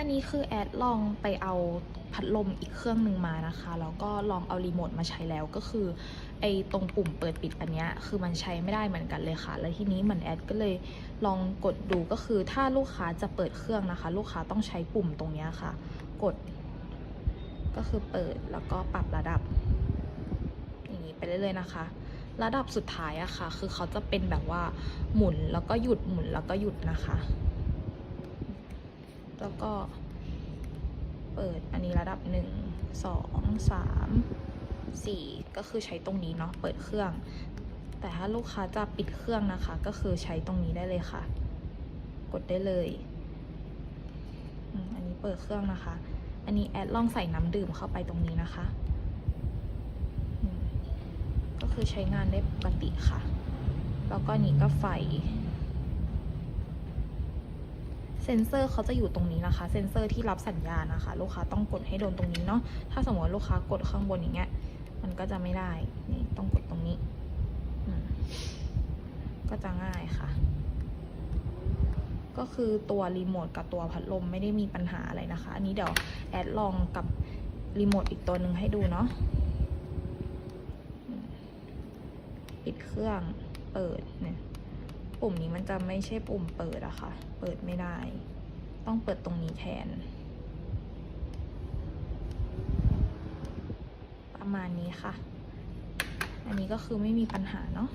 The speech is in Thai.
อันนี้คือแอดลองไปเอาพัดลมอีกเครื่องหนึ่งมานะคะ แล้วก็ลองเอารีโมทมาใช้แล้วก็คือไอ้ตรงปุ่มเปิดปิดอันเนี้ยคือมันใช้ไม่ได้เหมือนกันเลยค่ะ แล้วทีนี้เหมือนแอดก็เลยลองกดดูก็คือถ้าลูกค้าจะเปิดเครื่องนะคะ ลูกค้าต้องใช้ปุ่มตรงเนี้ยค่ะ กด ก็คือเปิดแล้วก็ปรับระดับ อย่างนี้ไปเรื่อยๆนะคะ ระดับสุดท้ายอะค่ะ คือเขาจะเป็นแบบว่าหมุนแล้วก็หยุดหมุนแล้วก็หยุดนะคะ แล้วก็เปิดอันนี้ระดับหนึ่งสองสามสี่ก็คือใช้ตรงนี้เนาะเปิดเครื่อง แต่ถ้าลูกค้าจะปิดเครื่องนะคะ ก็คือใช้ตรงนี้ได้เลยค่ะ กดได้เลยอันนี้เปิดเครื่องนะคะ อันนี้แอดลองใส่น้ำดื่มเข้าไปตรงนี้นะคะก็คือใช้งานได้ปกติค่ะ แล้วก็นี่ก็ไฟ เซ็นเซอร์เขาจะอยู่ตรงนี้นะคะ เซ็นเซอร์ที่รับสัญญาณนะคะ ลูกค้าต้องกดให้โดนตรงนี้เนาะ ถ้าสมมติลูกค้ากดข้างบนอย่างเงี้ย มันก็จะไม่ได้ นี่ต้องกดตรงนี้ ก็จะง่ายค่ะ ก็คือตัวรีโมทกับตัวพัดลมไม่ได้มีปัญหาอะไรนะคะ อันนี้เดี๋ยวแอดลองกับรีโมทอีกตัวหนึ่งให้ดูเนาะ ปิดเครื่อง เปิดเนี่ย ปุ่มนี้มันจะไม่ใช่ปุ่มเปิดอะค่ะ เปิดไม่ได้ ต้องเปิดตรงนี้แทน ประมาณนี้ค่ะ อันนี้ก็คือไม่มีปัญหาเนาะ